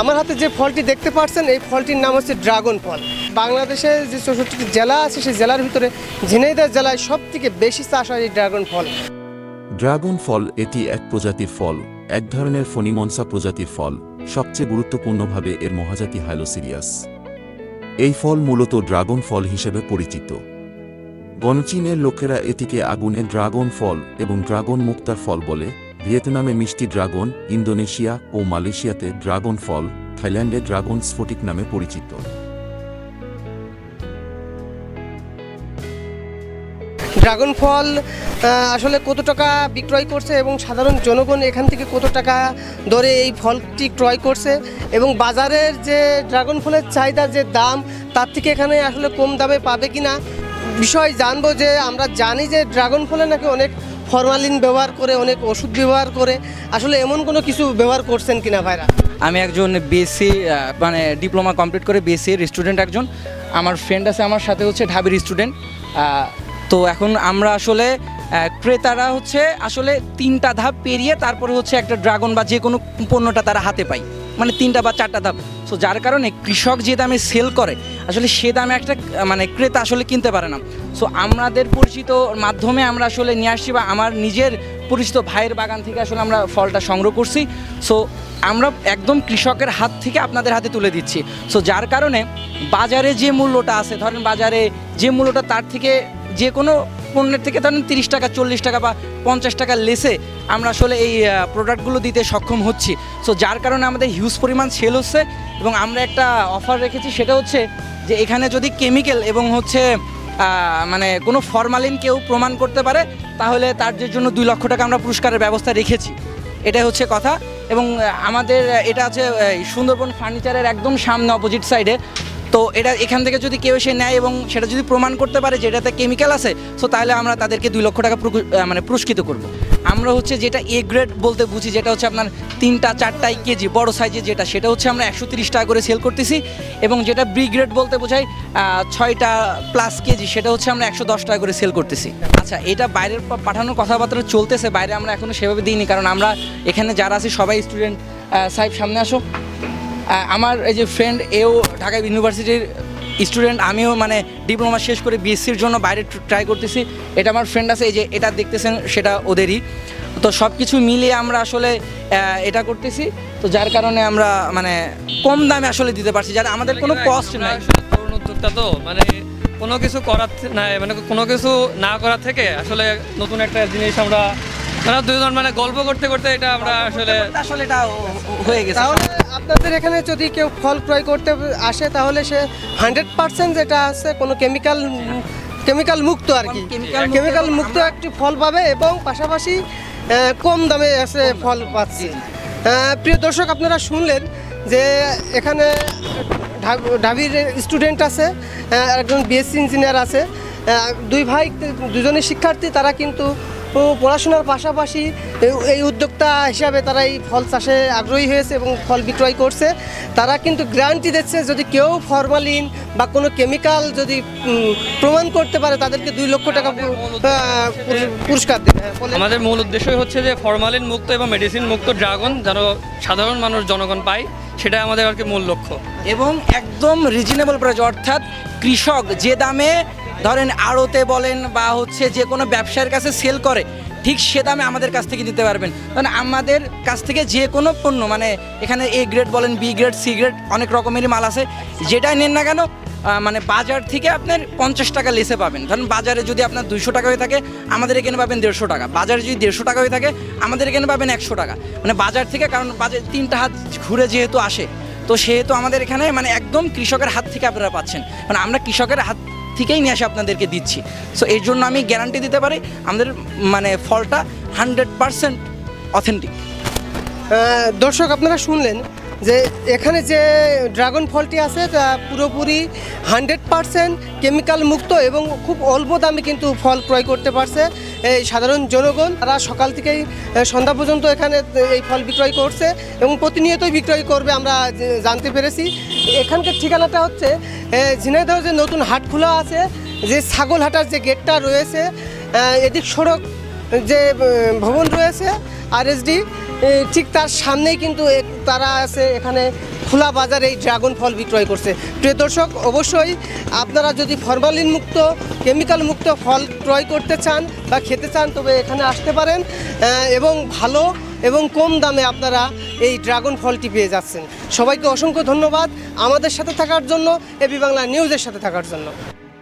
আমার হাতে যে ফলটি দেখতে পাচ্ছেন, এই ফলটির নাম হচ্ছে ড্রাগন ফল। বাংলাদেশে যে চৌষট্টি জেলা আছে, সেই জেলার ভিতরে ঝিনাইদহ জেলায় সব থেকে বেশি চাষ হয় এই ড্রাগন ফল। ড্রাগন ফল এটি এক প্রজাতির ফল, এক ধরনের ফনিমনসা প্রজাতির ফল, সবচেয়ে গুরুত্বপূর্ণভাবে এর মহাজাতি হাইলোসিরিয়াস। এই ফল মূলত ড্রাগন ফল হিসেবে পরিচিত। গণচীনের লোকেরা এটিকে আগুনে ড্রাগন ফল এবং ড্রাগন মুক্তার ফল বলে। ভিয়েতনামে মিষ্টি ড্রাগন, ইন্দোনেশিয়া ও মালয়েশিয়াতে ড্রাগন ফল, থাইল্যান্ডে ড্রাগন স্ফটিক নামে পরিচিত। ড্রাগন ফল আসলে কত টাকা বিক্রয় করছে এবং সাধারণ জনগণ এখান থেকে কত টাকা দরে এই ফলটি ক্রয় করছে এবং বাজারের যে ড্রাগন ফলের চাহিদা, যে দাম, তার থেকে এখানে আসলে কম দামে পাবে কি না বিষয় জানব যে আমরা জানি যে ড্রাগন ফলে নাকি অনেক ফরমালিন ব্যবহার করে, অনেক ওষুধ ব্যবহার করে। আসলে এমন কোনো কিছু ব্যবহার করছেন কিনা ভাইরা? আমি একজন বিএসসি মানে ডিপ্লোমা কমপ্লিট করে বিএসসি এর স্টুডেন্ট একজন। আমার ফ্রেন্ড আছে, আমার সাথে হচ্ছে ঢাবির স্টুডেন্ট। তো এখন আমরা আসলে ক্রেতারা হচ্ছে আসলে তিনটা ধাপ পেরিয়ে তারপরে হচ্ছে একটা ড্রাগন বা যে কোনো পণ্যটা তারা হাতে পায়। মানে তিনটা বা চারটা ধাপ। সো যার কারণে কৃষক যে দামে সেল করে আসলে সে দামে একটা মানে ক্রেতা আসলে কিনতে পারে না। সো আমাদের পরিচিত মাধ্যমে আমরা আসলে নিয়ে আসছি বা আমার নিজের পরিচিত ভাইয়ের বাগান থেকে আসলে আমরা ফলটা সংগ্রহ করছি। সো আমরা একদম কৃষকের হাত থেকে আপনাদের হাতে তুলে দিচ্ছি। সো যার কারণে বাজারে যে মূল্যটা আছে, ধরেন বাজারে যে মূল্যটা তার থেকে যে কোনো পণ্যের থেকে ধরেন তিরিশ টাকা, চল্লিশ টাকা বা পঞ্চাশ টাকা লেসে আমরা আসলে এই প্রোডাক্টগুলো দিতে সক্ষম হচ্ছি। সো যার কারণে আমাদের হিউজ পরিমাণ সেল হচ্ছে এবং আমরা একটা অফার রেখেছি, সেটা হচ্ছে যে এখানে যদি কেমিক্যাল এবং হচ্ছে মানে কোনো ফরমালিন কেউ প্রমাণ করতে পারে, তাহলে তার যে জন্য দুই লক্ষ টাকা আমরা পুরস্কারের ব্যবস্থা রেখেছি। এটাই হচ্ছে কথা। এবং আমাদের এটা আছে সুন্দরবন ফার্নিচারের একদম সামনে অপোজিট সাইডে তো এটা এখান থেকে যদি কেউ এসে নেয় এবং সেটা যদি প্রমাণ করতে পারে যে এটাতে কেমিক্যাল আছে সো তাহলে আমরা তাদেরকে দুই লক্ষ টাকা মানে পুরস্কৃত করব। আমরা হচ্ছে যেটা এ গ্রেড বলতে বুঝি, যেটা হচ্ছে আপনার তিনটা চারটাই কেজি, বড় সাইজে যেটা, সেটা হচ্ছে আমরা একশো তিরিশ টাকা করে সেল করতেছি এবং যেটা বি গ্রেড বলতে বোঝাই ছয়টা প্লাস কেজি, সেটা হচ্ছে আমরা একশো দশ টাকা করে সেল করতেছি। আচ্ছা এটা বাইরের পাঠানোর কথাবার্তা চলতেছে, বাইরে আমরা এখনও সেভাবে দিইনি, কারণ আমরা এখানে যারা আছি, সবাই স্টুডেন্ট সাহেব, সামনে আসো। আমার এই যে ফ্রেন্ড এও ঢাকা ইউনিভার্সিটির স্টুডেন্ট আমিও মানে ডিপ্লোমা শেষ করে বিএসসির জন্য বাইরে ট্রাই করতেছি। এটা আমার ফ্রেন্ড আছে, এই যে এটা দেখতেছেন, সেটা ওদেরই। তো সব কিছু মিলিয়ে আমরা আসলে এটা করতেছি। তো যার কারণে আমরা মানে কম দামে আসলে দিতে পারছি যারা আমাদের কোনো কস্ট নাই। তরুণ উদ্যোক্তা তো মানে কোনো কিছু করার না মানে কোনো কিছু না করার থেকে আসলে নতুন একটা জিনিস আমরা মানে দুজন মানে গল্প করতে করতে এটা আমরা আসলে আসলে এটা হয়ে গেছে তাহলে আপনাদের এখানে যদি কেউ ফল ক্রয় করতে আসে তাহলে সে হান্ড্রেড পার্সেন্ট যেটা আছে কোনো কেমিক্যাল কেমিক্যাল মুক্ত আর কি। কেমিক্যাল মুক্ত একটি ফল পাবে এবং পাশাপাশি কম দামে এসে ফল পাচ্ছি। প্রিয় দর্শক, আপনারা শুনলেন যে এখানে ঢাবির স্টুডেন্ট আছে একজন বিএসসি ইঞ্জিনিয়ার আছে। দুই ভাই, দুজনের শিক্ষার্থী, তারা কিন্তু ও পড়াশোনার পাশাপাশি এই- এই উদ্যোক্তা হিসাবে তারা এই ফল চাষে আগ্রহী হয়েছে এবং ফল বিক্রয় করছে। তারা কিন্তু গ্যারান্টি দিচ্ছে যদি কেউ ফরমালিন বা কোনো কেমিক্যাল যদি প্রমাণ করতে পারে তাদেরকে দুই লক্ষ টাকা পুরস্কার দেবে। হ্যাঁ, আমাদের মূল উদ্দেশ্যই হচ্ছে যে ফরমালিন মুক্ত এবং মেডিসিন মুক্ত ড্রাগন যেন সাধারণ মানুষ জনগণ পায় সেটাই আমাদের আর কি মূল লক্ষ্য। এবং একদম রিজনেবল প্রাইস অর্থাৎ কৃষক যে দামে ধরেন আড়তে বলেন বা হচ্ছে যে কোনো ব্যবসায়ের কাছে সেল করে, ঠিক সে দামে আমাদের কাছ থেকে দিতে পারবেন। কারণ আমাদের কাছ থেকে যে কোনো পণ্য মানে এখানে এ গ্রেড বলেন বি গ্রেড সি গ্রেড অনেক রকমেরই মাল আছে, যেটাই নেন না কেন মানে বাজার থেকে আপনার পঞ্চাশ টাকা লেসে পাবেন। ধরেন বাজারে যদি আপনার দুইশো টাকা হয়ে থাকে, আমাদের এখানে পাবেন দেড়শো টাকা। বাজারে যদি দেড়শো টাকা হয়ে থাকে, আমাদের এখানে পাবেন একশো টাকা। মানে বাজার থেকে, কারণ বাজার তিনটা হাত ঘুরে যেহেতু আসে, তো সেহেতু আমাদের এখানে মানে একদম কৃষকের হাত থেকে আপনারা পাচ্ছেন। মানে আমরা কৃষকের হাত থেকেই নিয়ে আসে আপনাদেরকে দিচ্ছি। সো এর জন্য আমি গ্যারান্টি দিতে পারি আমাদের মানে ফলটা হান্ড্রেড পারসেন্ট অথেন্টিক দর্শক, আপনারা শুনলেন যে এখানে যে ড্রাগন ফলটি আছে, তা পুরোপুরি হান্ড্রেড পারসেন্ট কেমিক্যাল মুক্ত এবং খুব অল্প দামে কিন্তু ফল ক্রয় করতে পারছে এই সাধারণ জনগণ। তারা সকাল থেকেই সন্ধ্যা পর্যন্ত এখানে এই ফল বিক্রয় করছে এবং প্রতিনিয়তই বিক্রয় করবে আমরা জানতে পেরেছি। এখানকার ঠিকানাটা হচ্ছে ঝিনাইদহ যে নতুন হাট খোলা আছে, যে ছাগল হাটার যে গেটটা রয়েছে এদিক সড়ক যে ভবন রয়েছে আরএসডি ঠিক তার সামনেই কিন্তু তারা আছে এখানে খোলা বাজারে, এই ড্রাগন ফল বিক্রয় করছে। প্রিয় দর্শক, অবশ্যই আপনারা যদি ফরমালিন মুক্ত, কেমিক্যাল মুক্ত ফল ক্রয় করতে চান বা খেতে চান, তবে এখানে আসতে পারেন এবং ভালো এবং কম দামে আপনারা এই ড্রাগন ফলটি পেয়ে যাচ্ছেন। সবাইকে অসংখ্য ধন্যবাদ আমাদের সাথে থাকার জন্য এবি বাংলা নিউজের সাথে থাকার জন্য।